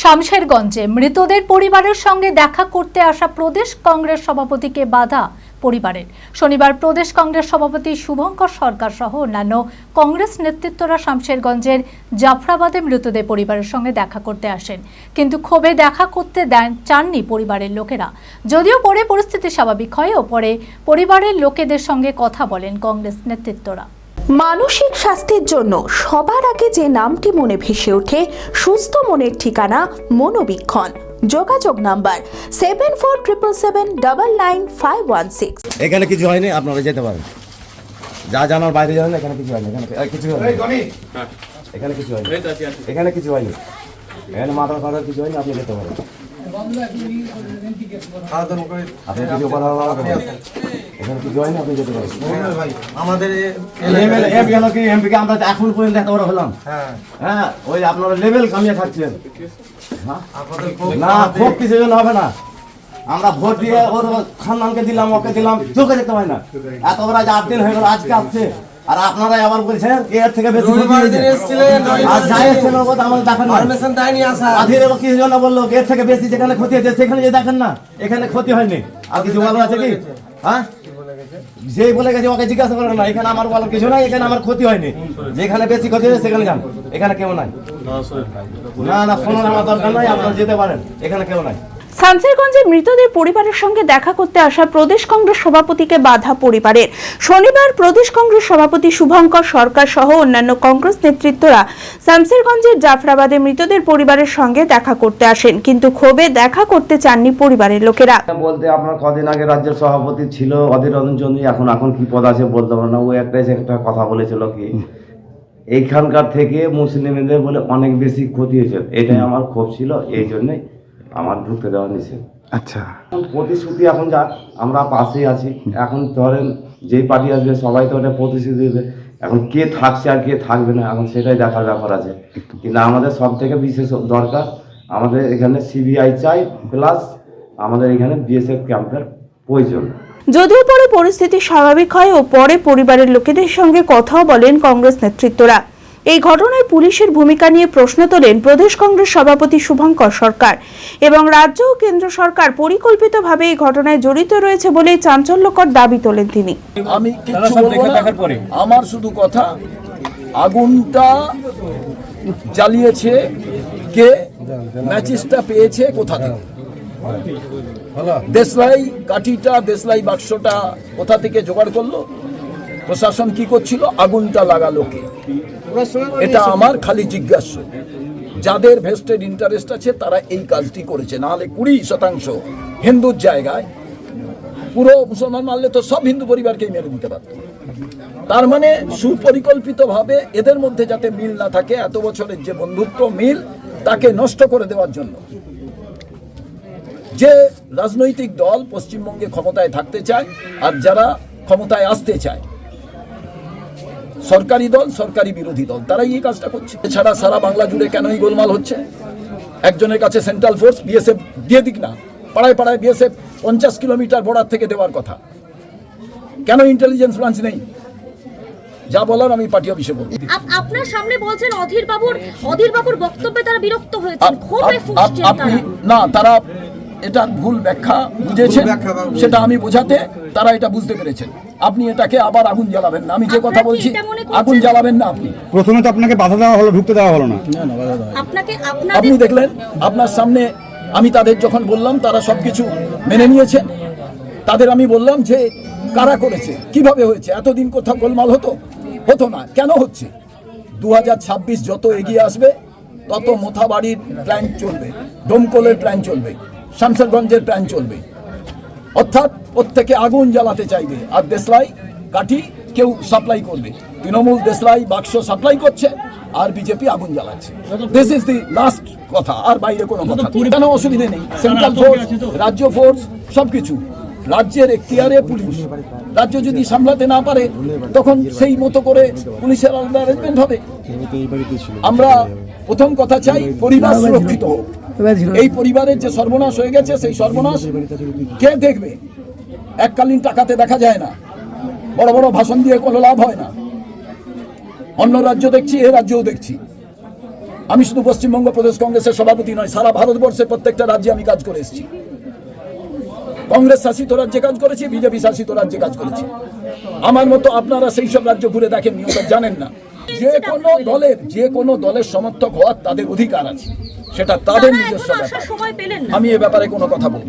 শামশেরগঞ্জে মৃতদের পরিবারের সঙ্গে দেখা করতে আসা প্রদেশ কংগ্রেস সভাপতিকে বাধা পরিবারের। শনিবার প্রদেশ কংগ্রেস সভাপতি শুভঙ্কর সরকার সহ অন্যান্য কংগ্রেস নেতৃত্বরা শামশেরগঞ্জের জাফরাবাদে মৃতদের পরিবারের সঙ্গে দেখা করতে আসেন। কিন্তু ক্ষোভে দেখা করতে দেন, চাননি পরিবারের লোকেরা। যদিও পরে পরিস্থিতি স্বাভাবিক হয় ও পরে পরিবারের লোকেদের সঙ্গে কথা বলেন কংগ্রেস নেতৃত্বরা। মানসিক স্বাস্থ্যের জন্য সবার আগে যে নামটি মনে ভেসে ওঠে সুস্থ মনের ঠিকানা মনোবীক্ষণ। যোগাযোগ number seven four triple seven double nine five one six এখানে কিছু হয়নি আপনারা যেতে পারেন। যা জানার বাইরে যাবেন এখানে কিছু হয়নি এখানে কিছু হয়নি। এখানে কিছু হয়নি। এখানে কিছু হয়নি। এখানে মাথা ফাটার কিছু হয়নি আপনি যেতে পারেন। আপনি কিছু আমাদের কি এমপিকে আমরা এখন পর্যন্ত এত বড় হলাম। হ্যাঁ। হ্যাঁ ওই আপনারা লেভেল কামিয়ে হ্যাঁ? খুব না ভোট কিছু জন্য হবে না? আমরা ভোট দিয়ে ওর খানদানকে দিলাম ওকে দিলাম চোখে দেখতে পাই না। এত বড় আজ আট দিন হয়ে গেল আজকে আসছে। আর আপনারা আবার বলছেন এর থেকে বেশি আর যাই আমাদের দেখেন আধের কিছু জন্য বলল এর থেকে বেশি যেখানে ক্ষতি হয়েছে সেখানে যে দেখেন না। এখানে ক্ষতি হয়নি। আর কিছু ভালো আছে কি? হ্যাঁ? যেই বলে গেছে ওকে জিজ্ঞাসা করেন না এখানে আমার বলার কিছু নাই এখানে আমার ক্ষতি হয়নি। যেখানে বেশি ক্ষতি হয়েছে সেখানে যান। এখানে কেউ নাই। না না শোনার আমার দরকার নাই আপনারা যেতে পারেন এখানে কেউ নাই। শামসেরগঞ্জে মৃতদের পরিবারের সঙ্গে দেখা করতে আসা প্রদেশ কংগ্রেস সভাপতিকে বাধা পরিবারের। শনিবার প্রদেশ কংগ্রেস সভাপতি শুভঙ্কর সরকার সহ অন্যান্য কংগ্রেস নেতৃত্বরা শামসেরগঞ্জের জাফরাবাদে মৃতদের পরিবারের সঙ্গে দেখা করতে আসেন কিন্তু ক্ষোভে দেখা করতে চাননি পরিবারের লোকেরা। বলতে আপনার কদিন আগে রাজ্যের সভাপতি ছিল অধীর রঞ্জন চৌধুরী এখন এখন কি পদ আছে বলতে পারব না। ও একটা এসে একটা কথা বলেছিল কি এইখানকার থেকে মুসলিমদের বলে অনেক বেশি ক্ষতি হয়েছে। এটাই আমার ক্ষোভ ছিল এই জন্যই আমার ঢুকতে দেওয়া নিষেধ। আচ্ছা। প্রতিশ্রুতি এখন যাক আমরা পাশেই আছি। এখন ধরেন যেই পার্টি আসবে সবাই তো ওটা প্রতিশ্রুতি দেবে। এখন কে থাকছে আর কে থাকবে না এখন সেটাই দেখার ব্যাপার আছে। কিন্তু আমাদের সব থেকে বিশেষ দরকার আমাদের এখানে সিবিআই চাই প্লাস আমাদের এখানে বিএসএফ ক্যাম্পের প্রয়োজন। যদিও পরে পরিস্থিতি স্বাভাবিক হয় ও পরে পরিবারের লোকেদের সঙ্গে কথাও বলেন কংগ্রেস নেতৃত্বরা। এই ঘটনায় পুলিশের ভূমিকা নিয়ে প্রশ্ন তোলেন প্রদেশ কংগ্রেস সভাপতি শুভঙ্কর সরকার এবং রাজ্য ও কেন্দ্র সরকার পরিকল্পিতভাবে এই ঘটনায় জড়িত রয়েছে বলে চাঞ্চল্যকর দাবি তোলেন তিনি। আমি কিচ্ছু বলব না। আমার শুধু কথা আগুনটা জ্বালিয়েছে কে? ম্যাচিসটা পেয়েছে কোথা থেকে? দেশলাই কাঠিটা দেশলাই বাক্সটা কোথা থেকে জোগাড় করল? প্রশাসন কি করছিল? আগুনটা লাগালো কে? এটা আমার খালি জিজ্ঞাস্য যাদের ভেস্টেড ইন্টারেস্ট আছে, তারা এই কাজটি করেছে। নাহলে কুড়ি শতাংশ হিন্দুর জায়গায় পুরো মুসলমান মারলে তো সব হিন্দু পরিবারকেই মেরে দিতে পারত। তার মানে সুপরিকল্পিতভাবে এদের মধ্যে যাতে মিল না থাকে, এত বছরের যে বন্ধুত্ব মিল, তাকে নষ্ট করে দেওয়ার জন্য। যে রাজনৈতিক দল পশ্চিমবঙ্গে ক্ষমতায় থাকতে চায়, আর যারা ক্ষমতায় আসতে চায় সরকারি দল সরকারি বিরোধী দল তারাই এই কাজটা করছে। এছাড়া সারা বাংলা জুড়ে কেন এই গোলমাল হচ্ছে? একজনের কাছে সেন্ট্রাল ফোর্স বিএসএফ দিয়ে দিক না। পাড়ায় পাড়ায় বিএসএফ পঞ্চাশ কিলোমিটার বর্ডার থেকে দেওয়ার কথা। কেন ইন্টেলিজেন্স ব্রাঞ্চ নেই? যা বলার আমি পার্টি অফিসে বলব। আপনার সামনে বলছেন অধীর বাবুর অধীর বাবুর বক্তব্যে তারা বিরক্ত ক্ষোভে তারা। না তারা এটা ভুল ব্যাখ্যা বুঝেছেন? সেটা আমি বোঝাতে তারা এটা বুঝতে পেরেছেন। আপনি এটাকে আবার আগুন জ্বালাবেন না। আমি যে কথা বলছি? আগুন জ্বালাবেন না আপনি। প্রথমে তো আপনাকে বাধা দেওয়া হলো ঢুকতে দেওয়া হলো না। আপনাকে আপনি দেখলেন আপনার সামনে আমি তাদের যখন বললাম তারা সবকিছু মেনে নিয়েছেন তাদের আমি বললাম যে কারা করেছে? কীভাবে হয়েছে? এতদিন কোথাও গোলমাল হতো? হতো না। কেন হচ্ছে? দু হাজার ছাব্বিশ যত এগিয়ে আসবে তত মোথাবাড়ির প্ল্যান চলবে। ডোমকলের প্ল্যান চলবে। শামসেরগঞ্জের প্ল্যান চলবে। অর্থাৎ প্রত্যেকে আগুন জ্বালাতে চাইবে। আর দেশলাই কাঠি কেউ সাপ্লাই করবে। তৃণমূল দেশলাই বাক্স সাপ্লাই করছে আর বিজেপি আগুন জ্বালাচ্ছে। দিস ইজ দি লাস্ট কথা আর বাইরে কোনো কথা। কেন অসুবিধে নেই? সেন্ট্রাল ফোর্স রাজ্য ফোর্স সবকিছু। রাজ্যের এখতিয়ারে পুলিশ। রাজ্য যদি সামলাতে না পারে তখন সেই মতো করে পুলিশের আলাদা অ্যারেঞ্জমেন্ট হবে। আমরা প্রথম কথা চাই পরিবার সুরক্ষিত হোক। এই পরিবারের যে সর্বনাশ হয়ে গেছে, সেই সর্বনাশ কে দেখবে? এককালীন টাকাতে দেখা যায় না। বড় বড় ভাষণ দিয়ে কোনো লাভ হয় না। অন্য রাজ্য দেখছি, এ রাজ্যও দেখছি। আমি শুধু পশ্চিমবঙ্গ প্রদেশ কংগ্রেসের সভাপতি নয়, সারা ভারতবর্ষের প্রত্যেকটা রাজ্যে আমি কাজ করে এসেছি। কংগ্রেস শাসিত রাজ্যে কাজ করেছি, বিজেপি শাসিত রাজ্যে কাজ করেছি। আমার মতো আপনারা সেই সব রাজ্য ঘুরে দেখেননি, ওটা জানেন না। যে কোনো দলের যে কোনো দলের সমর্থক হওয়ার তাদের অধিকার আছে। সেটা তাদের নিজস্ব ব্যাপার। আমি এ ব্যাপারে কোনো কথা বলব